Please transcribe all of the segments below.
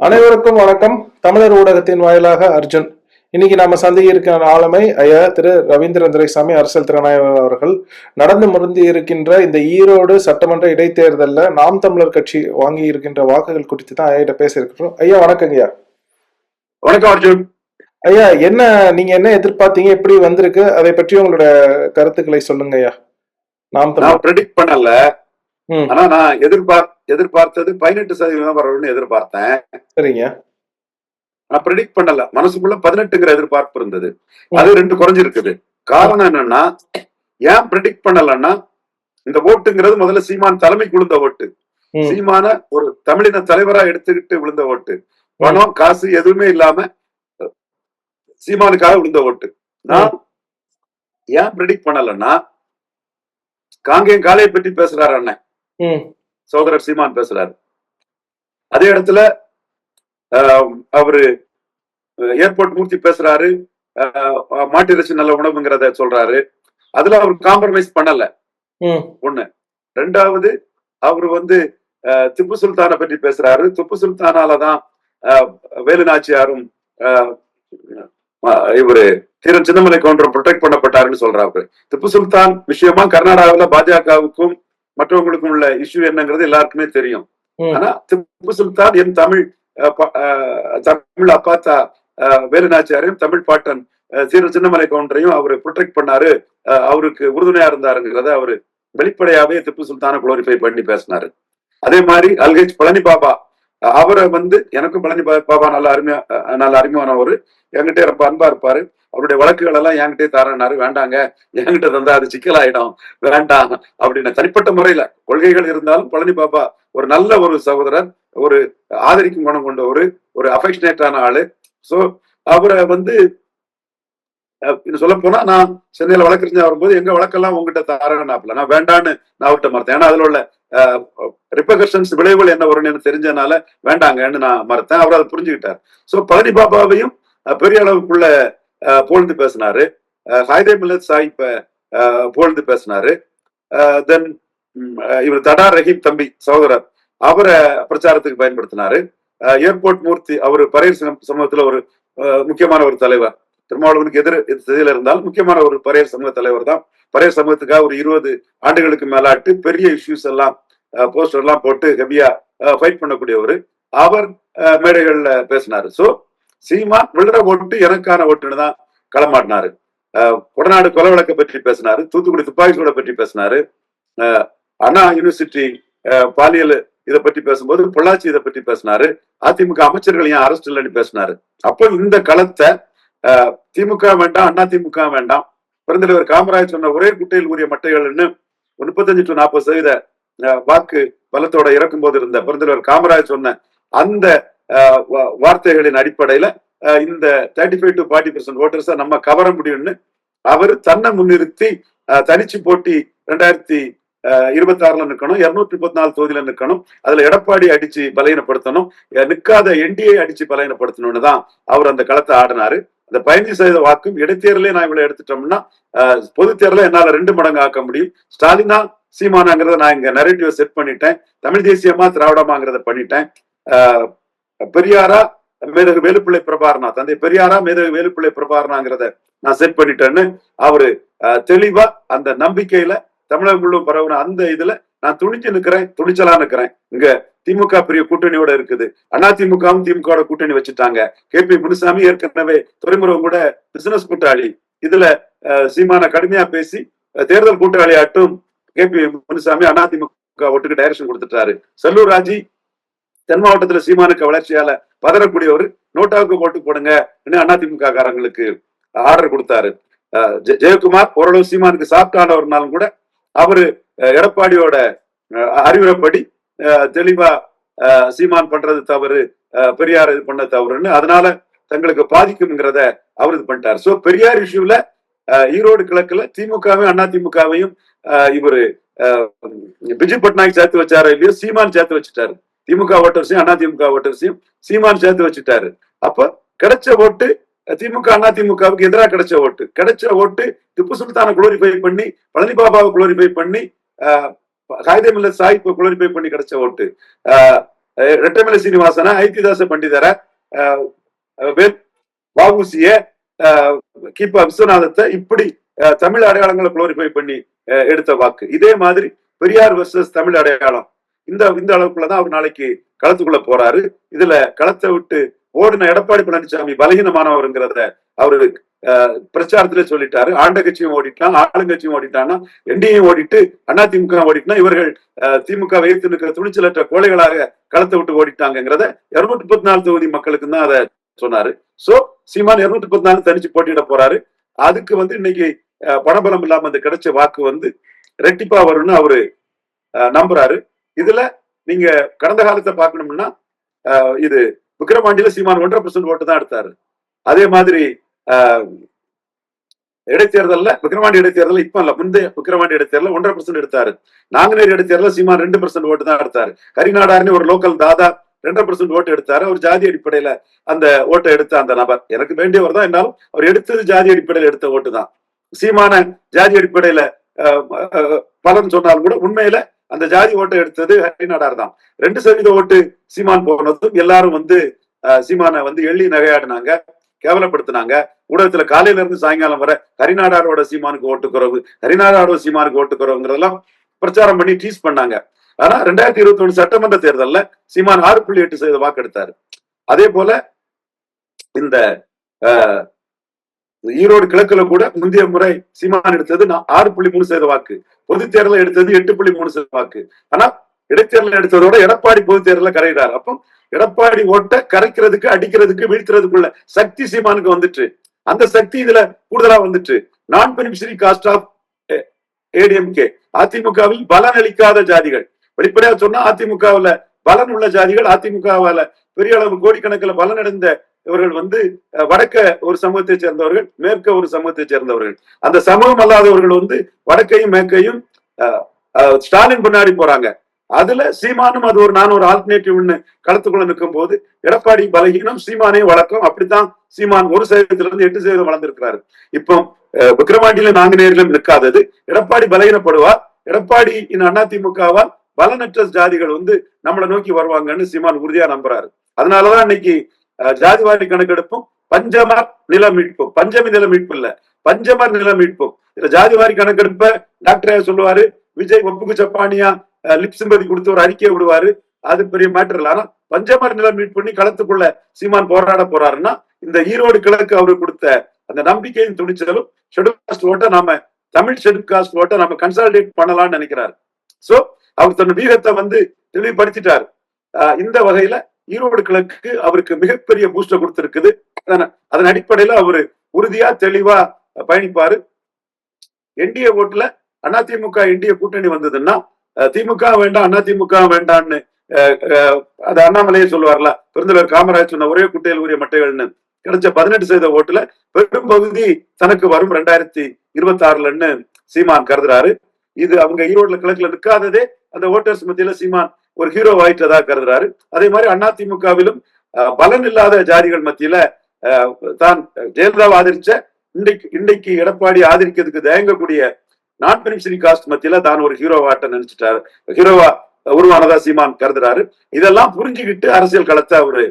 அனைவருக்கும் வணக்கம். தமிழர் ஊடகத்தின் வாயிலாக அர்ஜுன். இன்னைக்கு நாம சந்திக்க இருக்கிற ஆளுமை ஐயா திரு ரவீந்திரன் துரைசாமி அரசியல் திறனாய்வாளர் அவர்கள். நடந்து முடிந்து இருக்கின்ற இந்த ஈரோடு சட்டமன்ற இடைத்தேர்தல்ல நாம் தமிழர் கட்சி வாங்கி இருக்கின்ற வாக்குகள் குறித்து தான் ஐயா கிட்ட பேசியிருக்கிறோம். ஐயா வணக்கங்க ஐயா. வணக்கம் அர்ஜுன். ஐயா என்ன நீங்க என்ன எதிர்பார்த்தீங்க? எப்படி வந்திருக்கு? அதை பற்றி உங்களோட கருத்துக்களை சொல்லுங்க ஐயா. நாம் நான் ப்ரெடிக்ட் பண்ணல. ஆனா நான் எதிர்பார்த் எதிர்பார்த்தது பதினெட்டு சதவீதம் வரணும்னு எதிர்பார்த்தேன். சரிங்க. நான் ப்ரெடிக்ட் பண்ணல. மனசுக்குள்ள பதினெட்டுங்கிற எதிர்பார்ப்பு இருந்தது. அது ரெண்டு குறைஞ்சிருக்குது. காரணம் என்னன்னா ஏன் ப்ரெடிக்ட் பண்ணலன்னா இந்த ஓட்டுங்கிறது முதல்ல சீமான் தலைமைக்கு விழுந்த ஓட்டு. சீமான ஒரு தமிழின தலைவரா எடுத்துக்கிட்டு விழுந்த ஓட்டு. பணம் காசு எதுவுமே இல்லாம சீமானுக்காக விழுந்த ஓட்டு. நான் ஏன் ப்ரெடிக்ட் பண்ணலன்னா காங்கேயம் காளையை பற்றி பேசுறாரு அண்ணன். ம் சகோதரர் சீமான் பேசுறாரு. அதே இடத்துல அவரு ஏர்போர்ட் மூர்த்தி பேசுறாரு ஆஹ், மாட்டு இறைச்சி நல்ல உணவுங்கிறத சொல்றாரு. அதுல அவர் காம்ப்ரமைஸ் பண்ணல. ஒண்ணு. ரெண்டாவது அவர் வந்து திப்பு சுல்தானை பற்றி பேசுறாரு. திப்பு சுல்தானாலதான் ஆஹ், வேலு நாச்சியாரும் ஆஹ், ஆஹ், இவரு தீரன் சின்னமலை கவுண்டரும் ப்ரொடெக்ட் பண்ணப்பட்டாருன்னு சொல்றாரு திப்பு சுல்தான் விஷயமா கர்நாடகாவுல பாஜகவுக்கும் மற்றவங்களுக்கும் உள்ள இஷ்யூ என்னங்கிறது எல்லாருக்குமே தெரியும். ஆனா திப்பு சுல்தான் என் தமிழ் தமிழ் அப்பாத்தா வேலுநாச்சியாரையும் தமிழ் பாட்டன் சீர சின்னமலை கவுண்டரையும் அவரு ப்ரொடெக்ட் பண்ணாரு. அஹ், அவருக்கு உறுதுணையா இருந்தாருங்கிறத அவரு வெளிப்படையாவே திப்பு சுல்தானை குளோரிஃபை பண்ணி பேசினாரு. அதே மாதிரி அல்கேஜ் பழனி பாபா அவரை வந்து எனக்கும் பழனி பாபா நல்ல அருமையா நல்ல அறிமுகமானவர் என்கிட்ட ரொம்ப அன்பா இருப்பாரு. அவருடைய வழக்குகள் எல்லாம் என்கிட்டயே தரனாரு வேண்டாங்க என்கிட்ட தந்தா அது சிக்கலாயிடும் வேண்டாம் அப்படின்னு தனிப்பட்ட முறையில கொள்கைகள் இருந்தாலும் பழனி பாபா ஒரு நல்ல ஒரு சகோதரர் ஒரு ஆதரிக்கும் குணம் கொண்ட ஒரு ஒரு அஃபெக்ஷனேட்டான ஆளு. சோ அவரை வந்து சொல்ல போனா நான் சென்னையில வழக்கறிஞர் வரும்போது எங்க வழக்கெல்லாம் உங்ககிட்ட தரேன்னாப்ல நான் வேண்டான்னு நான் அவர்கிட்ட மறுத்தேன். ஏன்னா அதுல உள்ள ரிப்பகர்ஷன்ஸ் விளைவுகள் என்ன வரும்னு எனக்கு தெரிஞ்சதுனால வேண்டாங்கன்னு நான் மறுத்தேன். அவர் அதை புரிஞ்சுக்கிட்டார். சோ பழனி பாபாவையும் பெரிய அளவுக்குள்ள புகழ்ந்து பேசினாரு. ஹைதே மில்லத் சாஹிப்ப புகழ்ந்து பேசினாரு. தென் இவர் தடா ரஹீம் தம்பி சகோதரர். அவரை பிரச்சாரத்துக்கு பயன்படுத்தினாரு. ஏர்போர்ட் மூர்த்தி அவர் பரையர் சமூகத்துல ஒரு முக்கியமான ஒரு தலைவர். திருமாவளவனுக்கு எதிர் திசையில இருந்தால் முக்கியமான ஒரு பரையர் சமூக தலைவர் தான் பரையர் சமூகத்துக்காக ஒரு இருபது ஆண்டுகளுக்கு மேலாட்டு பெரிய இஷ்யூஸ் எல்லாம் போஸ்டர் எல்லாம் போட்டு ஹெவியா ஃபைட் பண்ணக்கூடியவர். அவர் மேடைகள்ல பேசினாரு. சோ சீமான் விழுற ஓட்டு எனக்கான ஓட்டுன்னு தான் களமாட்டினாரு. கொடநாடு கொலை வழக்கை பற்றி பேசினாரு தூத்துக்குடி துப்பாக்கி சூட பற்றி பேசினாரு. அண்ணா யூனிவர்சிட்டி பாலியல் இதை பற்றி பேசும்போது பொள்ளாச்சி இதை பற்றி பேசினாரு. அதிமுக அமைச்சர்கள் ஏன் அரெஸ்ட் இல்லைன்னு பேசினாரு. அப்போ இந்த களத்தை திமுக வேண்டாம் அண்ணா திமுக வேண்டாம். பெருந்தலைவர் காமராஜ் சொன்ன ஒரே குட்டையில் ஊறிய மட்டைகள்னு ஒரு முப்பத்தஞ்சு டு நாற்பது சதவீத வாக்கு பலத்தோட இறக்கும் போது இருந்த பெருந்தலைவர் காமராஜ் சொன்ன அந்த வார்த்தைகளின் அடிப்படையில இந்த thirty five to forty percent ஓட்டர்ஸை நம்ம கவர முடியும்னு அவர் தன்னை முன்னிறுத்தி தனிச்சு போட்டி ரெண்டாயிரத்தி இருபத்தி ஆறுல நிக்கணும் இருநூற்றி முப்பத்தி நாலு தொகுதியில நிக்கணும் அதுல எடப்பாடி அடிச்சு பலையனப்படுத்தணும் நிற்காத என்டிஏ அடிச்சு பலகீனப்படுத்தணும்னு தான் அவர் அந்த களத்தை ஆடினாரு. அந்த பதினஞ்சு சதவீத வாக்கும் இடைத்தேர்தலே நான் இவ்வளவு எடுத்துட்டோம்னா அஹ், பொதுத் தேர்தல என்னால ரெண்டு மடங்கு ஆக்க முடியும். ஸ்டாலினா சீமானாங்கிறத நான் இங்க நரேட்டிவ் செட் பண்ணிட்டேன். தமிழ் தேசியமா திராவிடமாங்கிறத பண்ணிட்டேன். பெரியாரா? மேதகு வேலுப்பிள்ளை பிரபாரனா தந்தை பெரியாரா? மேதகு வேலுப்பிள்ளை பிரபாரணாங்கிறத நான் செட் பண்ணிட்டேன்னு அவரு தெளிவா அந்த நம்பிக்கையில தமிழகம் முழுவதும் பரவுன அந்த இதுல நான் துணிஞ்சு நிக்கிறேன் துணிச்சலா நிக்கிறேன். இங்க திமுக பெரிய கூட்டணியோட இருக்குது. அண்ணா திமுகவும் திமுக கூட்டணி வச்சுட்டாங்க. கே பி முனுசாமி ஏற்கனவே துறைமுகம் கூட பிசினஸ் கூட்டாளி. இதுல அஹ், சீமான கடுமையா பேசி தேர்தல் தேர்தல் கூட்டாளியாட்டும் கே பி முனுசாமி அதிமுக திமுக ஓட்டுக்கு டைரக்ஷன் கொடுத்துட்டாரு. செல்லூர் ராஜி தென் மாவட்டத்துல சீமானுக்கு வளர்ச்சியால பதறக்கூடியவர் நோட்டாவுக்கு ஓட்டு போடுங்க அதிமுக காரங்களுக்கு ஆர்டர் கொடுத்தாரு. ஜெயக்குமார் ஓரளவு சீமானுக்கு சாப்பிட்டானவர்னாலும் கூட அவரு எடப்பாடியோட அஹ், அறிவுரைப்படி அஹ், தெளிவா அஹ், சீமான் பண்றது தவறு பெரியார் இது பண்ண தவறுன்னு அதனால தங்களுக்கு பாதிக்கும்ங்கிறத அவர் இது பண்ணிட்டார். சோ பெரியார் இஷ்யூல ஈரோடு கிழக்குல திமுகவையும் அண்ணா திமுகவையும் இவரு பிஜு பட்நாயக் சேர்த்து வச்சாரோ இல்லையோ சீமான் சேர்த்து வச்சுட்டாரு. திமுக ஓட்டர்ஸையும் அண்ணா திமுக ஓட்டர்ஸையும் சீமான் சேர்த்து வச்சுட்டாரு. அப்ப கிடைச்ச ஓட்டு திமுக அண்ணா திமுகவுக்கு எதிராக கிடைச்ச ஓட்டு. கிடைச்ச ஓட்டு திப்பு சுல்தானை குளோரிஃபை பண்ணி பழனி பாபாவை குளோரிஃபை பண்ணி காகிதம் சாஹிப்பை குளோரிஃபை பண்ணி கிடைச்ச ஓட்டு. ஆஹ் அஹ் ரெட்டமலை சீனிவாசன ஐத்திதாச பண்டிதரை அஹ் கிபா விஸ்வநாதத்தை இப்படி அஹ், தமிழ் அடையாளங்களை குளோரிஃபை பண்ணி எடுத்த வாக்கு. இதே மாதிரி பெரியார் வர்சஸ் தமிழ் அடையாளம். இந்த இந்த அளவுக்குள்ளதான் அவர் நாளைக்கு களத்துக்குள்ள போறாரு. இதுல களத்தை விட்டு ஓடின எடப்பாடி பழனிசாமி பலகீனமானவருங்கிறத அவரு அஹ், பிரச்சாரத்திலே சொல்லிட்டாரு. ஆண்ட கட்சியும் ஓடிட்டான் ஆளுங்கட்சியும் ஓடிட்டான்னா என்டியும் ஓடிட்டு அண்ணா திமுக ஓடிட்டுனா இவர்கள் அஹ், திமுக வைத்து நிற்கிற துணிச்சலற்ற கோழைகளாக களத்தை விட்டு ஓடிட்டாங்கிறத இருநூத்தி முப்பத்தி நாலு தொகுதி மக்களுக்கு தான் அதை சொன்னாரு. சோ சீமான் இருநூத்தி முப்பத்தி நாலு தனிச்சு போட்டியிட போறாரு. அதுக்கு வந்து இன்னைக்கு பணபலம் இல்லாம அந்த கிடைச்ச வாக்கு வந்து ரெட்டிப்பா வரும்னு அவரு நம்புறாரு. இதுல நீங்க கடந்த காலத்தை பார்க்கணும்னா இது விக்ரமாண்டியில சீமான் ஒன்றரை பர்சன்ட் ஓட்டு தான் எடுத்தாரு. அதே மாதிரி அஹ், இடைத்தேர்தல்ல விக்கிரவாண்டி இடைத்தேர்தல் இப்ப இல்ல முந்தைய விக்ரமாண்டி இடைத்தேர்தல் ஒன்றரை பர்சன்ட் எடுத்தாரு. நாங்குநேரி இடைத்தேர்தல சீமான் ரெண்டு பர்சன்ட் ஓட்டு தான் எடுத்தாரு. கரிநாடார்னு ஒரு லோக்கல் தாதா ரெண்டரை பர்சன்ட் ஓட்டு எடுத்தாரு. அவர் ஜாதி அடிப்படையில அந்த ஓட்டை எடுத்த அந்த நபர். எனக்கு வேண்டியவர் தான் என்னாலும் அவர் எடுத்தது ஜாதி அடிப்படையில் எடுத்த ஓட்டு தான். சீமான ஜாதி அடிப்படையில பலன் சொன்னாலும் கூட உண்மையில அந்த ஜாதி ஓட்டை எடுத்தது ஹரிநாடார் தான் ரெண்டு சதவீத ஓட்டு சீமான் போனதும் எல்லாரும் வந்து அஹ், சீமானை வந்து எள்ளி நகையாடினாங்க கேவலப்படுத்தினாங்க. ஊடகத்துல காலையில இருந்து சாயங்காலம் வர ஹரிநாடாரோட சீமானுக்கு ஓட்டுக்குறவு ஹரிநாடாரோட சீமானுக்கு ஓட்டுக்குறவுங்கிறதெல்லாம் பிரச்சாரம் பண்ணி டீஸ் பண்ணாங்க. ஆனா ரெண்டாயிரத்தி இருபத்தி ஒண்ணு சட்டமன்ற தேர்தல்ல சீமான் ஆறு புள்ளி எட்டு சதவீத வாக்கெடுத்தாரு. அதே போல இந்த ஈரோடு கிழக்குல கூட முந்தைய முறை சீமான் எடுத்தது ஆறு புள்ளி மூணு சதவீத வாக்கு. பொது தேர்தல எடுத்தது எட்டு புள்ளி மூணு சதவீத வாக்கு. ஆனா இடைத்தேர்தல் எடுத்ததோட எடப்பாடி பொது தேர்தல கரைகிறார் அப்போ எடப்பாடி ஓட்ட கரைக்கிறதுக்கு அடிக்கிறதுக்கு வீழ்த்துறதுக்குள்ள சக்தி சீமானுக்கு வந்துட்டு அந்த சக்தி இதுல கூடுதலா வந்துட்டு நான் பெனிஃபிஷரி காஸ்ட் ஆஃப் ஏடிஎம்கே அதிமுகவில் பலன் அளிக்காத ஜாதிகள். வெளிப்படையா சொன்னா அதிமுகவுல பலன் உள்ள ஜாதிகள் அதிமுகவால பெரிய அளவு கோடிக்கணக்கில் பலனடைந்த இவர்கள் வந்து வடக்க ஒரு சமூகத்தை சேர்ந்தவர்கள் மேற்க ஒரு சமூகத்தை சேர்ந்தவர்கள். அந்த சமூகம் அல்லாதவர்கள் வந்து வடக்கையும் மேற்கையும் ஸ்டாலின் பின்னாடி போறாங்க. அதுல சீமானும் அது ஒரு நான் ஒரு ஆல்டர்னேட்டிவ்னு களத்துக்குள்ள நிற்கும் போது எடப்பாடி பலகீனம் சீமானே வழக்கம். அப்படித்தான் சீமான் ஒரு சதவீதத்துல இருந்து எட்டு சதவீதம் வளர்ந்திருக்கிறாரு. இப்போ விக்ரமாண்டியில விக்கிரவாண்டியில நாங்குநேரிலும் நிற்காதது. எடப்பாடி பலகீனப்படுவார். எடப்பாடி இந்த அதிமுகவால் பலனற்ற ஜாதிகள் வந்து நம்மளை நோக்கி வருவாங்கன்னு சீமான் உறுதியா நம்புறாரு. அதனாலதான் இன்னைக்கு ஜாதிவாரி கணக்கெடுப்பும் பஞ்சமர் நில மீட்பும் பஞ்சமி நில மீட்பு இல்ல பஞ்சமர் நில மீட்பும் இதுல ஜாதிவாரி கணக்கெடுப்ப டாக்டர் சொல்லுவாரு விஜய் ஒப்புக்கு சப்பானியா லிப் சிம்பதி கொடுத்து ஒரு அறிக்கையை விடுவாரு. அது பெரிய மேட்டர் இல்ல. ஆனா பஞ்சமர் நிலம் மீட் பண்ணி களத்துக்குள்ள சீமான் போராட போறாருன்னா இந்த ஈரோடு கிழக்கு அவரு கொடுத்த அந்த நம்பிக்கையின் துணிச்சலும் ஷெடியூல் காஸ்ட் ஓட்ட நாம தமிழ் ஷெடியூல் காஸ்ட் ஓட்ட நாம கன்சாலிடேட் பண்ணலாம்னு நினைக்கிறாரு. சோ அவர் தன் வீகத்தை வந்து தெளிவுபடுத்திட்டாரு. ஆஹ் இந்த வகையில ஈரோடு கிழக்கு அவருக்கு மிகப்பெரிய பூஸ்டர் கொடுத்திருக்குது. அதன் அடிப்படையில அவரு உறுதியா தெளிவா பயணிப்பாரு. என்டிஏ ஓட்டுல அதிமுக என்டிஏ கூட்டணி வந்ததுன்னா திமுக வேண்டாம் அதிமுக வேண்டாம்னு அஹ், அது அண்ணாமலையே சொல்லுவார்ல பெருந்தலைவர் காமராஜ் சொன்ன ஒரே குட்டையில் உரிய மட்டைகள்னு. கிடைச்ச பதினெட்டு சதவீத ஓட்டுல பெரும் பகுதி தனக்கு வரும் ரெண்டாயிரத்தி இருபத்தி ஆறுலன்னு சீமான் கருதுறாரு. இது அவங்க ஈரோடுல கிழக்குல நிற்காததே அந்த ஓட்டர்ஸ் மத்தியில சீமான் ஒரு ஹீரோ ஆயிட்டதா கருதுறாரு. அதே மாதிரி அதிமுகவிலும் பலன் இல்லாத ஜாதிகள் மத்தியில தான் ஜெயலலிதாவை ஆதரிச்ச இன்றைக்கு இன்றைக்கு எடப்பாடி ஆதரிக்கிறதுக்கு தயங்கக்கூடிய நான் பெனிஃபிஷரி காஸ்ட் மத்தியில தான் ஒரு ஹீரோவாட்ட நினைச்சிட்டாரு. ஹீரோவா உருவானதா சீமான் கருதுறாரு. இதெல்லாம் புரிஞ்சுக்கிட்டு அரசியல் களத்தை அவரு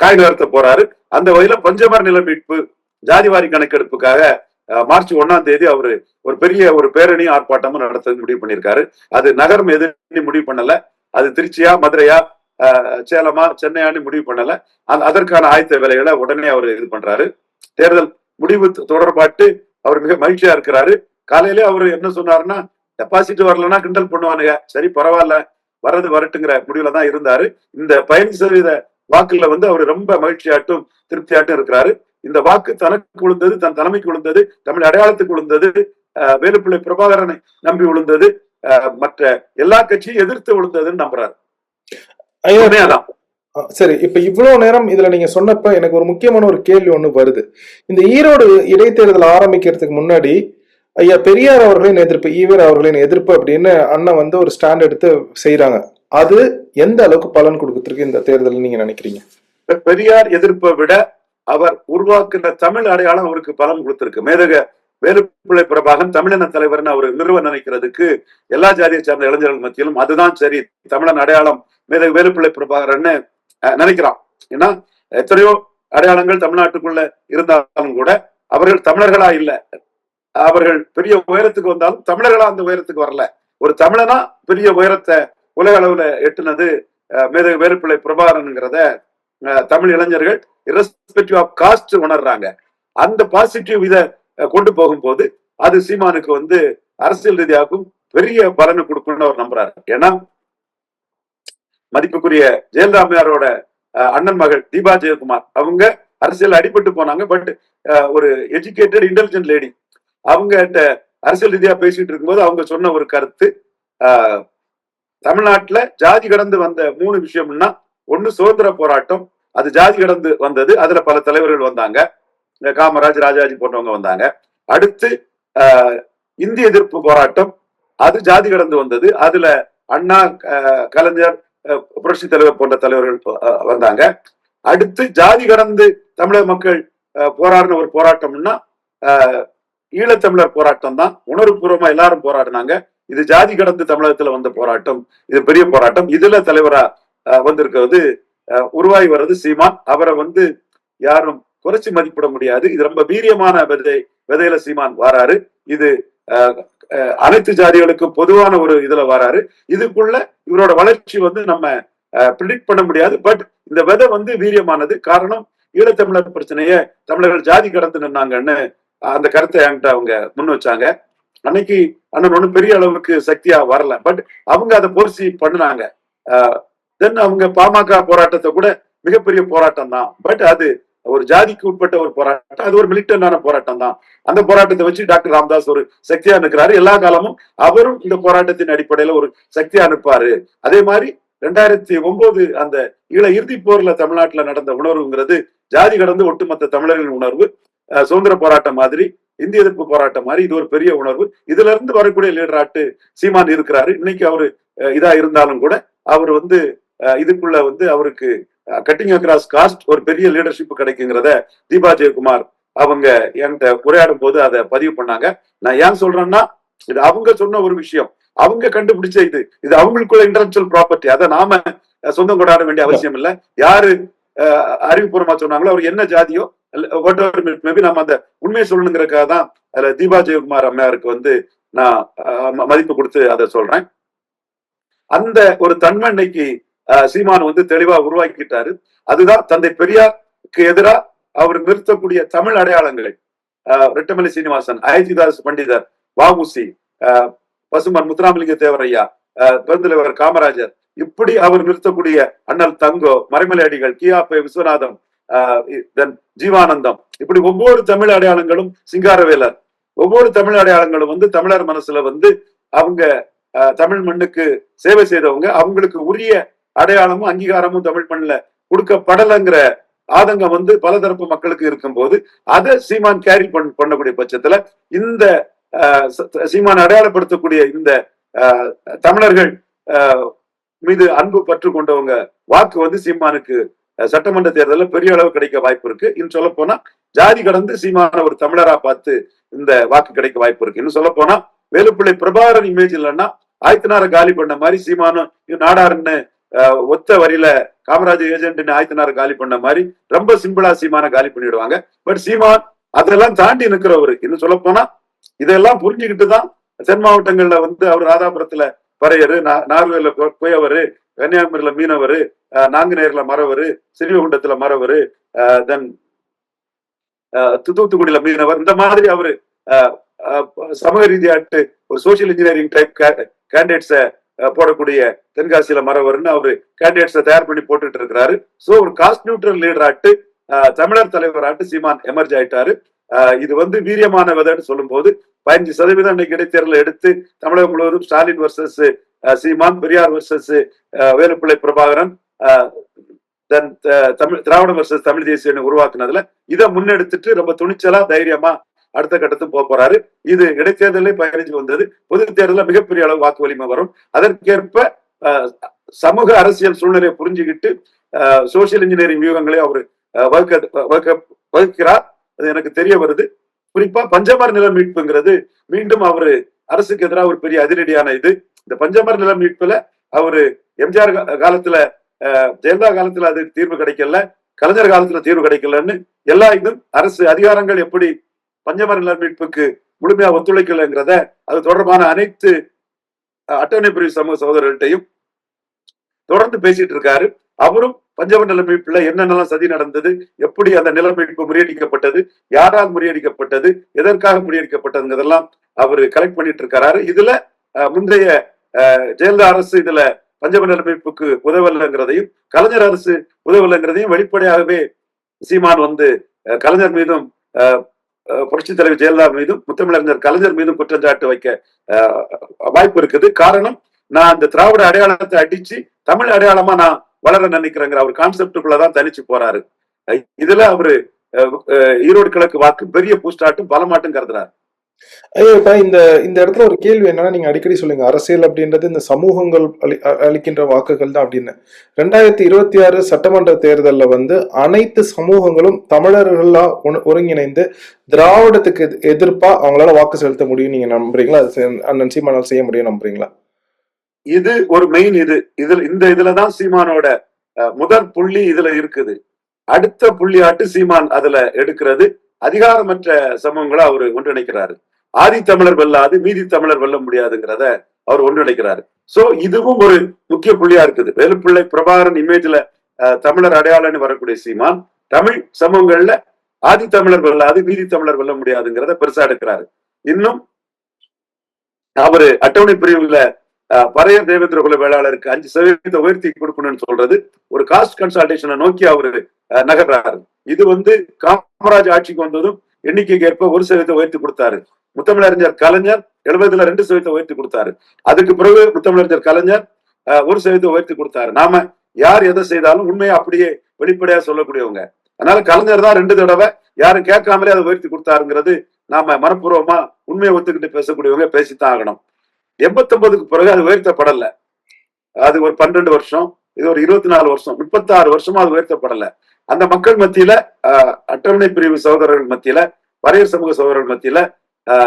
காய் நகர்த்த போறாரு. அந்த வகையில பஞ்சமர் நில மீட்பு ஜாதிவாரி கணக்கெடுப்புக்காக மார்ச் ஒண்ணாம் தேதி அவரு ஒரு பெரிய ஒரு பேரணி ஆர்ப்பாட்டமும் நடத்த முடிவு பண்ணியிருக்காரு. அது நகரம் எதுன்னு முடிவு பண்ணல. அது திருச்சியா மதுரையா சேலமா சென்னையான்னு முடிவு பண்ணல. அந்த- அதற்கான ஆயத்த வேலைகளை உடனே அவர் இது பண்றாரு. தேர்தல் முடிவு தொடர்பாட்டு அவர் மிக மகிழ்ச்சியா இருக்கிறாரு. காலையிலே அவர் என்ன சொன்னாருன்னா டெபாசிட் வரலன்னா கிண்டல் பண்ணுவானுங்க. சரி பரவாயில்ல. வர்றது வரட்டுங்கிற முடிவுல தான் இருந்தாரு. இந்த பதினஞ்சு சதவீத வாக்குல வந்து அவர் ரொம்ப மகிழ்ச்சியாட்டும் திருப்தியாட்டும் இருக்கிறாரு. இந்த வாக்கு தனக்கு விழுந்தது தன் தலைமைக்கு விழுந்தது தமிழ் அடையாளத்துக்கு விழுந்தது வேலுப்பிள்ளை பிரபாகரனை நம்பி விழுந்தது மற்ற எல்லா கட்சியும் எதிர்த்து விழுந்ததுன்னு நம்புறாரு. ஆ, சரி இப்ப இவ்வளவு நேரம் இதுல நீங்க சொன்னப்ப எனக்கு ஒரு முக்கியமான ஒரு கேள்வி ஒண்ணு வருது. இந்த ஈரோடு இடைத்தேர்தல் ஆரம்பிக்கிறதுக்கு முன்னாடி ஐயா பெரியார் அவர்களின் எதிர்ப்பு ஈவர் அவர்களின் எதிர்ப்பு அப்படின்னு அண்ணன் வந்து ஒரு ஸ்டாண்ட் எடுத்து செய்றாங்க. அது எந்த அளவுக்கு பலன் கொடுத்துருக்கு இந்த தேர்தல் நீங்க நினைக்கிறீங்க? பெரியார் எதிர்ப்பை விட அவர் உருவாக்குன தமிழ் அடையாளம் அவருக்கு பலன் கொடுத்திருக்கு. மேதக வேலுப்பிள்ளை பிரபாகம் தமிழின தலைவர்னு அவர் நிறுவ நினைக்கிறதுக்கு எல்லா ஜாதியை சார்ந்த இளைஞர்கள் மத்தியிலும் அதுதான் சரி தமிழன் அடையாளம் மேதக வேலுப்பிள்ளை பிரபாகரன்னு நினைக்கிறான். ஏன்னா எத்தனையோ அடையாளங்கள் தமிழ்நாட்டுக்குள்ள இருந்தாலும் கூட அவர்கள் தமிழர்களா இல்ல. அவர்கள் பெரிய உயரத்துக்கு வந்தாலும் தமிழர்களா அந்த உயரத்துக்கு வரல. ஒரு தமிழனா பெரிய உயரத்தை உலக அளவுல எட்டுனது மேதக மேதகு வேலுப்பிள்ளை பிரபாகரனுங்கிறத தமிழ் இளைஞர்கள் இரஸ்பெக்டிவ் ஆஃப் காஸ்ட் உணர்றாங்க. அந்த பாசிட்டிவ் இத கொண்டு போகும்போது அது சீமானுக்கு வந்து அரசியல் ரீதியாகவும் பெரிய பலனை கொடுக்கணும்னு அவர் நம்புறாரு. ஏன்னா மதிப்புக்குரிய ஜெயலலிதாமையாரோட அண்ணன் மகள் தீபா ஜெயக்குமார் அவங்க அரசியல் அடிபட்டு போனாங்க. பட் ஒரு எஜுகேட்டட் இன்டெலிஜென்ட் லேடி அவங்க அரசியல் ரீதியா பேசிட்டு இருக்கும்போது அவங்க சொன்ன ஒரு கருத்து தமிழ்நாட்டுல ஜாதி கடந்து வந்த மூணு விஷயம்னா ஒண்ணு சுதந்திர போராட்டம் அது ஜாதி கடந்து வந்தது. அதுல பல தலைவர்கள் வந்தாங்க. காமராஜ் ராஜாஜி போன்றவங்க வந்தாங்க. அடுத்து இந்திய எதிர்ப்பு போராட்டம். அது ஜாதி கடந்து வந்தது. அதுல அண்ணா கலைஞர் புரட்சி தலைவர் போன்ற தலைவர்கள் வந்தாங்க. அடுத்து ஜாதி கடந்து தமிழக மக்கள் அஹ், போராடின ஒரு போராட்டம்னா ஈழத்தமிழர் போராட்டம் தான். உணர்வுபூர்வமா எல்லாரும் போராடினாங்க. இது ஜாதி கடந்து தமிழகத்துல வந்த போராட்டம். இது பெரிய போராட்டம். இதுல தலைவரா அஹ், வந்திருக்கிறது உருவாகி வர்றது சீமான். அவரை வந்து யாரும் குறைச்சி மதிப்பிட முடியாது. இது ரொம்ப வீரியமான விதை விதையில சீமான் வாராரு. இது அஹ், அனைத்து ஜாதிகளுக்கும் பொதுவான ஒரு இதுல வராரு. இதுக்குள்ள இவரோட வளர்ச்சி வந்து நம்ம ப்ரிடிக்ட் பண்ண முடியாது. பட் இந்த விதை வந்து வீரியமானது. காரணம் ஈழத்தமிழர் பிரச்சனைய தமிழர்கள் ஜாதி கடந்து நின்னாங்கன்னு அந்த கருத்தை என்கிட்ட அவங்க முன் வச்சாங்க. அன்னைக்கு அண்ணன் ஒன்றும் பெரிய அளவுக்கு சக்தியா வரல. பட் அவங்க அதை போர்சி பண்ணுனாங்க. தென் அவங்க பாமக போராட்டத்தை கூட மிகப்பெரிய போராட்டம் தான் பட் அது ஒரு ஜாதிக்கு உட்பட்ட ஒரு போராட்டம். அது ஒரு மிலிட்டன்டான போராட்டம் தான் அந்த போராட்டத்தை வச்சு டாக்டர் ராம்தாஸ் ஒரு சக்தியா நிற்கிறாரு எல்லா காலமும் அவரும் இந்த போராட்டத்தின் அடிப்படையில ஒரு சக்தியா அனுப்பாரு. அதே மாதிரி ரெண்டாயிரத்தி ஒன்பது அந்த ஈழ இறுதி போர்ல தமிழ்நாட்டுல நடந்த உணர்வுங்கிறது ஜாதி கடந்து ஒட்டுமொத்த தமிழர்களின் உணர்வு சுதந்திர போராட்டம் மாதிரி இந்திய எதிர்ப்பு போராட்டம் மாதிரி இது ஒரு பெரிய உணர்வு. இதுல இருந்து வரக்கூடிய லீடராட்டு சீமான் இருக்கிறாரு. இன்னைக்கு அவரு இதா இருந்தாலும் கூட அவர் வந்து இதுக்குள்ள வந்து அவருக்கு கட்டிங் அக்ராஸ் காஸ்ட் ஒரு பெரிய லீடர்ஷிப் கிடைக்குங்கிறத தீபா ஜெயக்குமார் அவங்க என்கிட்ட உரையாடும் போது அதை பதிவு பண்ணாங்க. நான் ஏன் சொல்றேன்னா இது அவங்க சொன்ன ஒரு விஷயம். அவங்க கண்டுபிடிச்ச இது. இது அவங்களுக்குள்ள இன்டலெக்சுவல் ப்ராப்பர்ட்டி அதை நாம சொந்தம் கொண்டாட வேண்டிய அவசியம் இல்லை. யாரு அறிவுபூர்வமா சொன்னாங்களோ அவர் என்ன ஜாதியோ மேபி நம்ம அந்த உண்மையை சொல்லணுங்கிறக்காக தான் அதுல தீபா ஜெயக்குமார் அம்மையாருக்கு வந்து நான் மதிப்பு கொடுத்து அதை சொல்றேன். அந்த ஒரு தன்மை இன்னைக்கு சீமான் வந்து தெளிவா உருவாக்கிட்டாரு. அதுதான் தந்தை பெரியாருக்கு எதிரா அவர் நிறுத்தக்கூடிய தமிழ் அடையாளங்களை. ரெட்டமலை சீனிவாசன் அயஜிதாஸ் பண்டிதர் வாமுசி பசுமன் முத்துராமலிங்க தேவரையா அஹ், பெருந்தலைவர் காமராஜர் இப்படி அவர் நிறுத்தக்கூடிய அண்ணல் தங்கோ மறைமலை அடிகள் கியாப்பை விஸ்வநாதம் தென் ஜீவானந்தம் இப்படி ஒவ்வொரு தமிழ் அடையாளங்களும் சிங்காரவேலர். ஒவ்வொரு தமிழ் அடையாளங்களும் வந்து தமிழர் மனசுல வந்து அவங்க தமிழ் மண்ணுக்கு சேவை செய்தவங்க அவங்களுக்கு உரிய அடையாளமும் அங்கீகாரமும் தமிழ் மண்ணில் கொடுக்கப்படலைங்கிற ஆதங்கம் வந்து பலதரப்பு மக்களுக்கு இருக்கும்போது அதை சீமான் கேரி பண் பண்ணக்கூடிய பட்சத்துல இந்த சீமான் அடையாளப்படுத்தக்கூடிய இந்த தமிழர்கள் மீது அன்பு பற்று கொண்டவங்க வாக்கு வந்து சீமானுக்கு சட்டமன்ற தேர்தலில் பெரிய அளவு கிடைக்க வாய்ப்பு இருக்கு. இன்னும் சொல்ல போனா ஜாதி கடந்து சீமான ஒரு தமிழரா பார்த்து இந்த வாக்கு கிடைக்க வாய்ப்பு இருக்கு. இன்னும் சொல்ல போனா வேலுப்பிள்ளை பிரபாகரன் இமேஜ் இல்லைன்னா ஆயத்தினார காலி பண்ண மாதிரி சீமானம் நாடாருன்னு ஒத்த வரியில காமராஜ் ஏஜென்ட் ஆயத்தனார் காலி பண்ண மாதிரி ரொம்ப சிம்பிளா சீமான காலி பண்ணிடுவாங்க. பட் சீமான் அதெல்லாம் தாண்டி நிக்கிறவரு இன்னும் சொல்ல போனா இதெல்லாம் புரிஞ்சுக்கிட்டு தான் தென் மாவட்டங்கள்ல வந்து அவர் ராதாபுரத்துல பறையரு நா- நார்வேல கொ- குயவரு கன்னியாகுமரியில மீனவரு அஹ், நாங்குநேர்ல மறவர் சிறுவகுண்டத்துல மறவரு தென் தூத்துக்குடியில மீனவர். இந்த மாதிரி அவரு சமூக ரீதியாட்டு ஒரு சோசியல் இன்ஜினியரிங் டைப் கேண்டிடேட்ஸை போடக்கூடிய தென்காசியில மரவர்னு அவரு கேண்டிடேட்ஸை தயார் பண்ணி போட்டுட்டு இருக்கிறாரு. சோ ஒரு காஸ்ட் நியூட்ரல் லீடராட்டு அஹ், தமிழர் தலைவராட்டு சீமான் எமர்ஜ் ஆயிட்டாரு. அஹ், இது வந்து வீரியமான விதைன்னு சொல்லும் போது பதினஞ்சு சதவீதம் இன்னைக்கு இடைத்தேர்தல் எடுத்து தமிழகம் முழுவதும் ஸ்டாலின் வர்சஸ் சீமான் பெரியார் வர்சஸ் வேலுப்பிள்ளை பிரபாகரன் அஹ், தமிழ் திராவிடம் வர்சஸ் தமிழ் தேசியம் உருவாக்குனதுல இதை முன்னெடுத்துட்டு ரொம்ப துணிச்சலா தைரியமா அடுத்த கட்டத்துக்கு போக போறாரு. இது இடைத்தேர்தலே பயணிச்சு வந்தது. பொது தேர்தலில் மிகப்பெரிய அளவு வாக்கு வலிமை வரும். அதற்கேற்ப சமூக அரசியல் சூழ்நிலையை புரிஞ்சுக்கிட்டு சோசியல் இன்ஜினியரிங் வியூகங்களை அவர் வகுக்க வகுக்க வகுக்கிறார். அது எனக்கு தெரிய வருது. குறிப்பா பஞ்சமர் நில மீட்புங்கிறது மீண்டும் அவரு அரசுக்கு எதிராக ஒரு பெரிய அதிரடியான இது. இந்த பஞ்சமர் நில மீட்புல அவரு எம்ஜிஆர் காலத்துல ஜெயலலிதா காலத்துல அது தீர்வு கிடைக்கல. கலைஞர் காலத்துல தீர்வு கிடைக்கலன்னு எல்லா இதும் அரசு அதிகாரங்கள் எப்படி பஞ்சமர் நில மீட்புக்கு முழுமையா ஒத்துழைக்கலைங்கிறத அது தொடர்பான அனைத்து அஹ், அட்டவணை பிரிவு சமூக சகோதரர்கள்ட்டையும் தொடர்ந்து பேசிட்டு இருக்காரு. அவரும் பஞ்சம நில என்னென்னலாம் சதி நடந்தது எப்படி அந்த நில முறியடிக்கப்பட்டது யாரால் முறியடிக்கப்பட்டது எதற்காக முறியடிக்கப்பட்டதுங்கிறதெல்லாம் அவர் கலெக்ட் பண்ணிட்டு இருக்காரு. இதுல அஹ், முந்தைய ஜெயலலிதா அரசு இதுல பஞ்சம நில உதவலைங்கிறதையும் கலைஞர் அரசு உதவலைங்கிறதையும் வெளிப்படையாகவே சீமான் வந்து அஹ், கலைஞர் மீதும் புரட்சி தலைவர் ஜெயலலிதா மீதும் முத்தமிழறிஞர் கலைஞர் மீதும் குற்றச்சாட்டு வைக்க வாய்ப்பு இருக்குது. காரணம் நான் அந்த திராவிட அடையாளத்தை அடிச்சு தமிழ் அடையாளமா நான் வளர நினைக்கிறேங்கிற அவர் கான்செப்டுக்குள்ளதான் தனிச்சு போறாரு. இதுல அவரு ஈரோடு கிழக்கு வாக்கு பெரிய பூஸ்டாட்டும் பலமாட்டும் கருதுறாரு. ஐயா இந்த இந்த இடத்துல ஒரு கேள்வி என்னன்னா நீங்க அடிக்கடி சொல்லுங்க அரசியல் அப்படின்றது இந்த சமூகங்கள் அளி அளிக்கின்ற வாக்குகள் தான் அப்படின்னு. ரெண்டாயிரத்தி இருபத்தி ஆறு சட்டமன்ற தேர்தலில் வந்து அனைத்து சமூகங்களும் தமிழர்களா ஒருங்கிணைந்து திராவிடத்துக்கு எதிர்ப்பா அவங்களால வாக்கு செலுத்த முடியும் நீங்க நம்புறீங்களா? அண்ணன் சீமானால் செய்ய முடியும் நம்புறீங்களா? இது ஒரு மெயின் இது. இதுல இந்த இதுலதான் சீமானோட முதல் முதற் புள்ளி இதுல இருக்குது. அடுத்த புள்ளி ஆட்டு சீமான் அதுல எடுக்கிறது. அதிகாரமற்ற சமூகங்களை அவரு ஒன்றிணைக்கிறாரு. ஆதி தமிழர் வெல்லாது மீதி தமிழர் வெல்ல முடியாதுங்கிறத அவர் ஒன்றிணைக்கிறாரு. சோ இதுவும் ஒரு முக்கிய புள்ளியா இருக்குது. வேலுப்பிள்ளை பிரபாகரன் இமேஜ்ல தமிழர் அடையாளம்னு வரக்கூடிய சீமான் தமிழ் சமூகங்கள்ல ஆதி தமிழர் வெல்லாது மீதி தமிழர் வெல்ல முடியாதுங்கிறத பெருசா எடுக்கிறாரு. இன்னும் அவரு அட்டவணை பிரிவுல அஹ், பறைய தேவேந்திர குல வேளாளருக்கு அஞ்சு சதவீதத்தை உயர்த்தி கொடுக்கணும்னு சொல்றது ஒரு காஸ்ட் கன்சல்டேஷனை நோக்கி அவரு நகர்றாரு. இது வந்து காமராஜ் ஆட்சிக்கு வந்ததும் எண்ணிக்கைக்கு ஏற்ப ஒரு சதவீதத்தை உயர்த்தி கொடுத்தாரு. முத்தமிழறிஞர் கலைஞர் எழுபதுல ரெண்டு சதவீதத்தை உயர்த்தி கொடுத்தாரு. அதுக்கு பிறகு முத்தமிழறிஞர் கலைஞர் ஒரு சதவீதத்தை உயர்த்தி கொடுத்தாரு. நாம யார் எதை செய்தாலும் உண்மையை அப்படியே வெளிப்படையா சொல்லக்கூடியவங்க. அதனால கலைஞர் தான் ரெண்டு தடவை யாரும் கேட்காமலே அதை உயர்த்தி கொடுத்தாருங்கிறது நாம மனப்பூர்வமா உண்மையை ஒத்துக்கிட்டு பேசக்கூடியவங்க பேசித்தான் ஆகணும். எண்பத்தொன்பதுக்கு பிறகு அது உயர்த்தப்படல. அது ஒரு பன்னெண்டு வருஷம் இது ஒரு இருபத்தி நாலு வருஷம் முப்பத்தாறு வருஷமா அது உயர்த்தப்படல. அந்த மக்கள் மத்தியில அட்டவணை பிரிவு சகோதரர்கள் மத்தியில வரையர் சமூக சகோதரர்கள் மத்தியில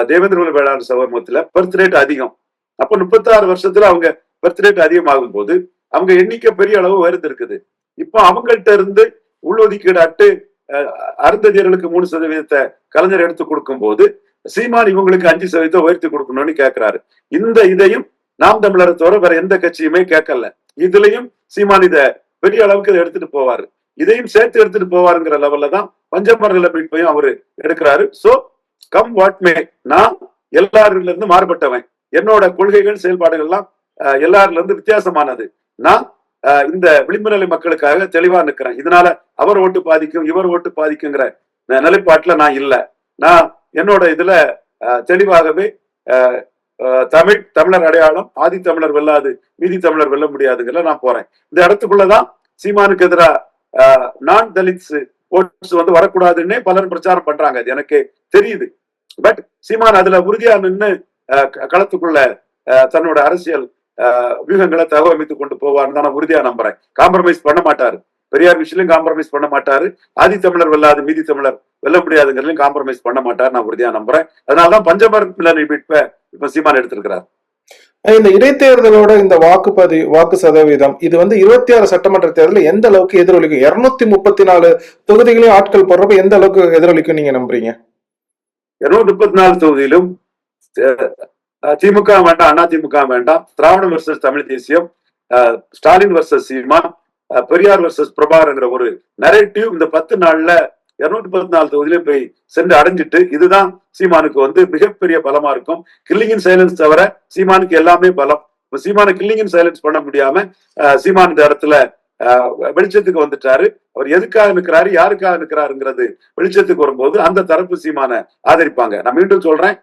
தேவேந்திர வேளாண் சகோதர மத்தியில பர்த் ரேட் அதிகம். அப்ப முப்பத்தாறு வருஷத்துல அவங்க பர்த் ரேட் அதிகமாகும் போது அவங்க எண்ணிக்கை பெரிய அளவு உயர்ந்திருக்குது. இப்போ அவங்கள்ட்ட இருந்து உள்ஒதுக்கீடு அட்டு அருந்ததியர்களுக்கு மூணு சதவீதத்தை கலைஞர் எடுத்து கொடுக்கும் போது சீமான் இவங்களுக்கு அஞ்சு சதவீதம் உயர்த்தி கொடுக்கணும்னு கேட்கிறாரு இந்த இதையும் நாம் தமிழரை தவிர வேற எந்த கட்சியுமே கேட்கல இதுலயும் சீமான் இத பெரிய அளவுக்கு இதை எடுத்துட்டு போவாரு. இதையும் சேர்த்து எடுத்துட்டு போவாருங்கிற லெவல்ல தான் பஞ்சமர பிடிப்பையும் அவரு எடுக்கிறாரு. சோ கம் வாட் மே நான் எல்லாருல இருந்து மாறுபட்டவன். என்னோட கொள்கைகள் செயல்பாடுகள் எல்லாம் அஹ், இருந்து வித்தியாசமானது. நான் இந்த விளிம்பு நிலை மக்களுக்காக தெளிவா நிக்கிறேன் இதனால அவர் ஓட்டு பாதிக்கும் இவர் ஓட்டு பாதிக்குங்கிற நிலைப்பாட்டுல நான் இல்ல. நான் என்னோட இதுல தெளிவாகவே தமிழ் தமிழர் அடையாளம் ஆதி தமிழர் வெல்லாது மீதி தமிழர் வெல்ல முடியாதுங்கிற நான் போறேன். இந்த இடத்துக்குள்ளதான் சீமானுக்கு எதிரா நான் தலித்ஸ் ஓட்ஸ் வந்து வரக்கூடாதுன்னே பலரும் பிரச்சாரம் பண்றாங்க. அது எனக்கு தெரியுது. பட் சீமான் அதுல உறுதியா நின்று களத்துக்குள்ள தன்னோட அரசியல் அஹ், வியூகங்களை தகவமைத்து கொண்டு போவார்னு தான் நான் உறுதியா நம்புறேன். காம்ப்ரமைஸ் பண்ண மாட்டாரு. பெரியார் விஷயத்திலும் காம்ப்ரமைஸ் பண்ண மாட்டாரு. ஆதி தமிழர் வெல்லாது மீதி தமிழர் வெல்ல முடியாதுங்கிறதுலையும் காம்ப்ரமைஸ் பண்ண மாட்டார் நான் உறுதியா நம்புறேன். அதனாலதான் பஞ்சமர் பிள்ளை இப்ப சீமான் எடுத்திருக்கிறார். இந்த இடைத்தேர்தலோட இந்த வாக்குப்பதிவு வாக்கு சதவீதம் இது வந்து இருபத்தி ஆறு சட்டமன்ற தேர்தலில் எந்த அளவுக்கு எதிரொலிக்கும்? இருநூத்தி முப்பத்தி நாலு தொகுதிகளையும் ஆட்கள் போடுறப்ப எந்த அளவுக்கு எதிரொலிக்கும் நீங்க நம்புறீங்க? இருநூத்தி முப்பத்தி நாலு தொகுதியிலும் திமுக வேண்டாம் அண்ணா திமுக வேண்டாம் திராவிடம் வர்சஸ் தமிழ் தேசியம் ஸ்டாலின் வர்சஸ் சீமான் பெரியார் வர்சஸ் பிரபாகர்ங்கிற ஒரு நரேட்டிவ் இந்த பத்து நாள்ல இருநூத்தி முப்பத்தி நாலு தொகுதியிலே போய் சென்று அடைஞ்சிட்டு இதுதான் சீமானுக்கு வந்து மிகப்பெரிய பலமா இருக்கும். கில்லிங்கின் சைலன்ஸ் தவிர சீமானுக்கு எல்லாமே பலம். இப்ப சீமான கில்லிங்கின் சைலன்ஸ் பண்ண முடியாம அஹ், சீமான் இந்த இடத்துல வெளிச்சத்துக்கு வந்துட்டாரு. அவர் எதுக்காக நிற்கிறாரு யாருக்காக நிற்கிறாருங்கிறது வெளிச்சத்துக்கு வரும்போது அந்த தரப்பு சீமான ஆதரிப்பாங்க. நான் மீண்டும் சொல்றேன்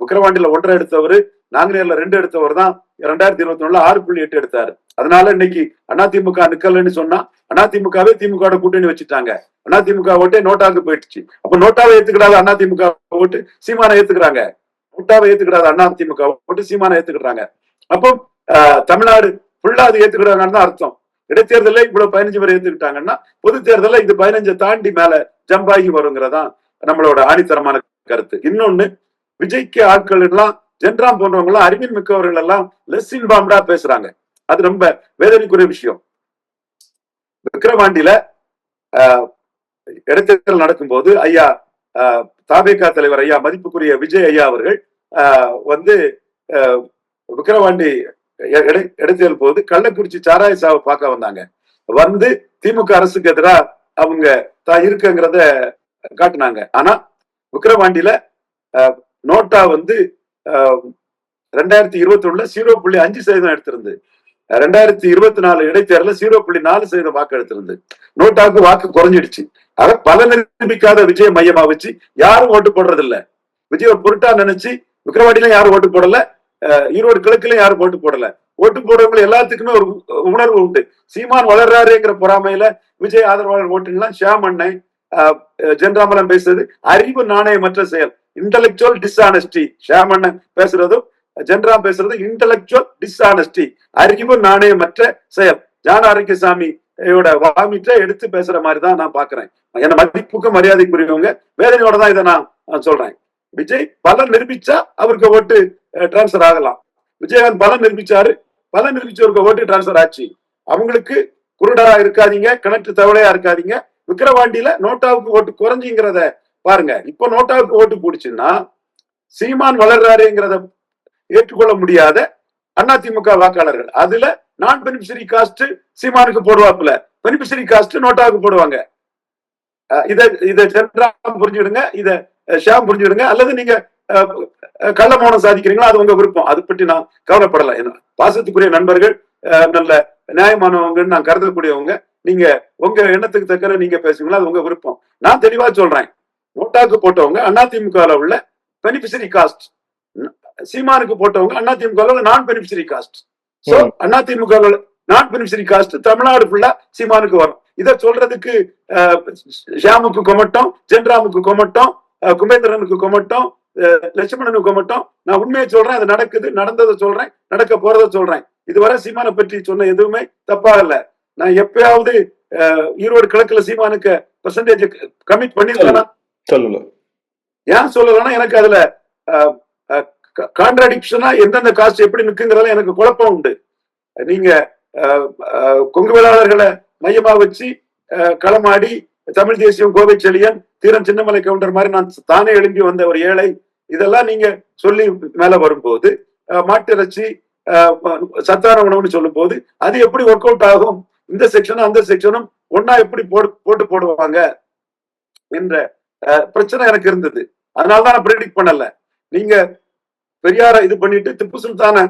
விக்கிரவாண்டியில ஒன்றரை எடுத்தவர் நாங்குநேர்ல ரெண்டு எடுத்தவர் தான் ரெண்டாயிரத்தி இருபத்தி ஒண்ணுல ஆறு புள்ளி எட்டு எடுத்தாரு. அதனால இன்னைக்கு அதிமுக நிக்கலன்னு சொன்னா அதிமுகவே திமுக கூட்டணி வச்சுட்டாங்க. அதிமுக ஓட்டே நோட்டாவுக்கு போயிடுச்சு. அப்ப நோட்டாவை ஏத்துக்கிடாத அதிமுக ஓட்டு சீமான ஏத்துக்கிறாங்க. நோட்டாவை ஏத்துக்கிடாத அதிமுக ஓட்டு சீமான ஏத்துக்கிறாங்க. அப்போ தமிழ்நாடு ஃபுல்லா அது ஏத்துக்கிறாங்கன்னு தான் அர்த்தம். இடைத்தேர்தலில் இவ்வளவு பதினஞ்சு பேர் ஏத்துக்கிட்டாங்கன்னா பொது தேர்தலில் இது பதினஞ்சை தாண்டி மேல ஜம்பாகி ஆகி வருங்கிறதான் நம்மளோட ஆணித்தரமான கருத்து. இன்னொன்னு விஜய்க்கு ஆட்கள் எல்லாம் ஜென்ராம் போன்றவங்க எல்லாம் மிக்கவர்கள் எல்லாம் லெஸ் இன்பார்ம்டா பேசுறாங்க. அது ரொம்ப வேதனைக்குரிய விஷயம். விக்கிரவாண்டியில ஆஹ், இடைத்தேர்தல் நடக்கும்போது ஐயா ஆஹ், தலைவர் ஐயா மதிப்புக்குரிய விஜய் ஐயா அவர்கள் ஆஹ், வந்து ஆஹ், விக்கிரவாண்டி இடை- இடைத்தேர்தல் போது கள்ளக்குறிச்சி சாராய சாவை பார்க்க வந்தாங்க. வந்து திமுக அரசுக்கு எதிராக அவங்க தான் இருக்குங்கிறத காட்டினாங்க. ஆனா விக்கிரவாண்டியில ஆஹ், நோட்டா வந்து ரெண்டாயிரத்தி இருபத்தி ஒண்ணுல ஜீரோ புள்ளி அஞ்சு சதவீதம் எடுத்திருந்து ரெண்டாயிரத்தி இருபத்தி நாலு இடைத்தேர்தல ஜீரோ புள்ளி நாலு சதவீதம் வாக்கு எடுத்திருந்து நோட்டாவுக்கு வாக்கு குறைஞ்சிடுச்சு. அத பல நிரூபிக்காத விஜய மையமா வச்சு யாரும் ஓட்டு போடுறது இல்ல விஜய் ஒரு பொருட்டா நினைச்சு விக்ரவாடியிலும் யாரும் ஓட்டு போடல அஹ் ஈரோடு கிழக்குலயும் யாரும் ஓட்டு போடல. ஓட்டு போடுறவங்க எல்லாத்துக்குமே ஒரு உணர்வு உண்டு. சீமான் வளர்றாருங்கிற பொறாமையில விஜய் ஆதரவாளர் ஓட்டுலாம் ஷியாம் அண்ணன் ஜென்ராமலம் பேசுறது அறிவு நாணயமற்ற செயல். இன்டலெக்சுவல் டிஸ்ஆனஸ்டி ஷியாம் பேசுறதும் ஜென்ராம் பேசுறது இன்டலெக்சுவல் டிஸ்ஆனஸ்டி அறிவு நாணயமற்ற செயல். ஜான ஆரோக்கியசாமி வாமிட்ட எடுத்து பேசுற மாதிரி தான் நான் பாக்குறேன் என்ன மதிப்புக்கு மரியாதைக்குரியவங்க வேதனையோட தான் இதை நான் சொல்றேன். விஜய் பலன் நிரூபிச்சா அவருக்கு ஓட்டு டிரான்ஸ்பர் ஆகலாம். விஜயகாந்த் பலம் நிரூபிச்சாரு பலன் நிரூபிச்சவருக்கு ஓட்டு டிரான்ஸ்பர் ஆச்சு. அவங்களுக்கு குருடா இருக்காதீங்க கிணற்று தவளையா இருக்காதீங்க. விக்கிரவாண்டியில நோட்டாவுக்கு ஓட்டு குறைஞ்சிங்கிறத பாருங்க இப்போ நோட்டாவுக்கு ஓட்டு போடுச்சுன்னா சீமான் வளர்றாருங்கிறத ஏற்றுக்கொள்ள முடியாத அதிமுக வாக்காளர்கள். அதுல நான் பெனிபிஷரி காஸ்ட் சீமானுக்கு போடுவாப்புல. பெனிபிஷரி காஸ்ட் நோட்டாவுக்கு போடுவாங்க. இதை இத இத சென்றாம் புரிஞ்சுடுங்க இத அஹ், ஷியாம் புரிஞ்சுடுங்க அல்லது நீங்க கள்ள மௌனம் சாதிக்கிறீங்களோ அது உங்க விருப்பம். அது பற்றி நான் கவலைப்படல. பாசத்துக்குரிய நண்பர்கள் அஹ், நல்ல நியாயமானவங்கன்னு நான் கருதக்கூடியவங்க நீங்க உங்க எண்ணத்துக்கு தக்கற நீங்க பேசுவீங்களா அது உங்க விருப்பம். நான் தெளிவா சொல்றேன். நோட்டாக்கு போட்டவங்க அதிமுகவில் உள்ள பெனிஃபிஷரி காஸ்ட் சீமானுக்கு போட்டவங்க அதிமுக நான் பெனிஃபிஷரி காஸ்ட் சோ அதிமுக நான் பெனிஃபிஷரி காஸ்ட் தமிழ்நாடு ஃபுல்லா சீமானுக்கு வரும். இத சொல்றதுக்கு ஷியாமுக்கு கொமட்டம் ஜென்ராமுக்கு கொமட்டம் குமேந்திரனுக்கு கொமட்டம் லட்சுமணனுக்கு கொமட்டம். நான் உண்மையை சொல்றேன் அது நடக்குது நடந்ததை சொல்றேன் நடக்க போறதை சொல்றேன். இதுவரை சீமானை பற்றி சொன்ன எதுவுமே தப்பா இல்ல நான் எப்பயாவது ஈரோடு கிழக்குல சீமானுக்கு பெர்சன்டேஜ் கமிட் பண்ணிருக்கேனா சொல்லல ஏன் சொல்லலைன்னா எனக்கு அதுல கான்ட்ராடிக்ஷனா எந்தெந்த காசு எப்படி நிக்குங்கிறதுல எனக்கு குழப்பம் உண்டு. நீங்க கொங்கு வேளாளர்களை மையமா வச்சு களமாடி தமிழ் தேசியம் கோவை செழியன் தீரன் சின்னமலை கவுண்டர் மாதிரி நான் தானே எழும்பி வந்த ஒரு ஏழை இதெல்லாம் நீங்க சொல்லி மேல வரும்போது மாட்டிறைச்சி அஹ், சத்தான உணவுன்னு சொல்லும் போது அது எப்படி ஒர்க் அவுட் ஆகும்? இந்த செக்ஷனும் அந்த செக்ஷனும் ஒன்னா எப்படி போட்டு போட்டு போடுவாங்க? என்ற பிரச்சனை எனக்கு இருந்தது. அதனாலதான் நான் ப்ரெடிக்ட் பண்ணல. நீங்க பெரியார இது பண்ணிட்டு திப்பு சுல்தான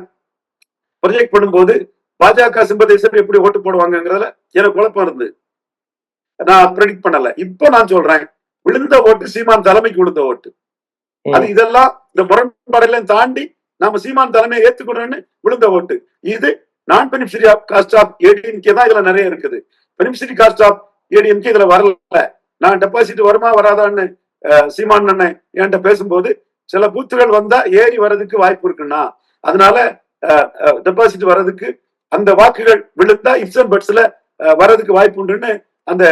ப்ரொஜெக்ட் பண்ணும்போது பாஜக சிம்பதேசம் எப்படி ஓட்டு போடுவாங்கங்கிறதுல எனக்கு குழப்பம் இருந்து நான் ப்ரெடிக்ட் பண்ணல. இப்போ நான் சொல்றேன் விழுந்த ஓட்டு சீமான் தலைமைக்கு விழுந்த ஓட்டு. அது இதெல்லாம் இந்த முரண்பாடெல்லாம் தாண்டி நாம சீமான் தலைமையை ஏத்துக்கணும்னு விழுந்த ஓட்டு. இது நான் beneficiary of caste of ADMK தான் இதுல நிறைய இருக்குது. பெனிஃபிஷரி காஸ்ட் ஆஃப் ஏடிஎம்கே இதுல வரல. நான் டெபாசிட் வருமா வராதான்னு சீமான் அண்ணன் என்கிட்ட பேசும்போது சில பூத்துகள் வந்தா ஏறி வர்றதுக்கு வாய்ப்பு இருக்குன்னா அதனால டெபாசிட் வர்றதுக்கு அந்த வாக்குகள் விழுந்தா இப்ஸ் அண்ட் பட்ஸ்ல வர்றதுக்கு வாய்ப்பு உண்டுன்னு அந்த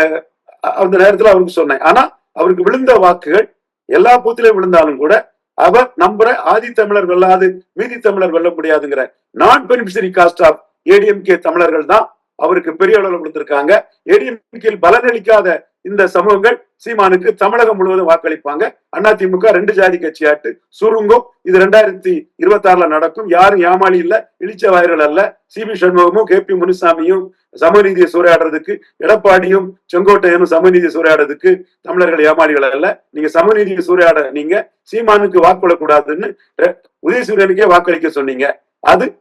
அந்த நேரத்துல அவருக்கு சொன்னேன். ஆனா அவருக்கு விழுந்த வாக்குகள் எல்லா பூத்திலையும் விழுந்தாலும் கூட அவர் நம்புற ஆதி தமிழர் வெல்லாது மீதி தமிழர் வெல்ல முடியாதுங்கிற நான் பெனிபிஷரி காஸ்ட் ஆஃப் ஏடிஎம்கே தமிழர்கள் தான் அவருக்கு பெரிய அளவில் கொடுத்திருக்காங்க. ஏடிஎம்கே பலனளிக்காத இந்த சமூகங்கள் சீமானுக்கு தமிழகம் முழுவதும் வாக்களிப்பாங்க. அதிமுக ரெண்டு ஜாதி கட்சியாட்டு சுருங்கும். இது ரெண்டாயிரத்தி இருபத்தி ஆறுல நடக்கும். யாரும் ஏமாளி இல்ல. இழிச்ச வாயிரல் அல்ல. சிபி சண்முகமும் கே பி முனுசாமியும் சமநீதியை சூறையாடுறதுக்கு எடப்பாடியும் செங்கோட்டையனும் சமநீதியை சூறையாடுறதுக்கு தமிழர்கள் ஏமாளிகள் அல்ல. நீங்க சமநீதியை சூறையாட நீங்க சீமானுக்கு வாக்களிக்கூடாதுன்னு ரெ- உதயசூரியனுக்கே வாக்களிக்க சொன்னீங்க. அது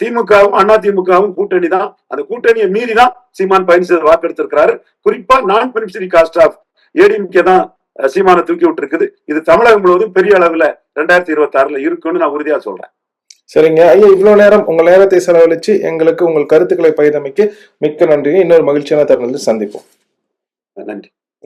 திமுகவும் அண்ணா திமுகவும் கூட்டணி தான். அந்த கூட்டணியை மீறி தான் சீமான் பயணிச்சது வாக்கெடுத்திருக்கிறாரு. குறிப்பா நான் பெனிஃபிஷரி காஸ்ட் ஆஃப் ஏடிஎம்கே தான் சீமானை தூக்கி விட்டுருக்குது. இது தமிழகம் முழுவதும் பெரிய அளவுல ரெண்டாயிரத்தி இருபத்தி ஆறுல இருக்குன்னு நான் உறுதியா சொல்றேன். சரிங்க. ஐயா இவ்வளவு நேரம் உங்கள் நேரத்தை செலவழிச்சு எங்களுக்கு உங்கள் கருத்துக்களை பகிர்ந்தமைக்கு மிக்க நன்றி இன்னொரு மகிழ்ச்சியான தருணத்தில் சந்திப்போம். நன்றி.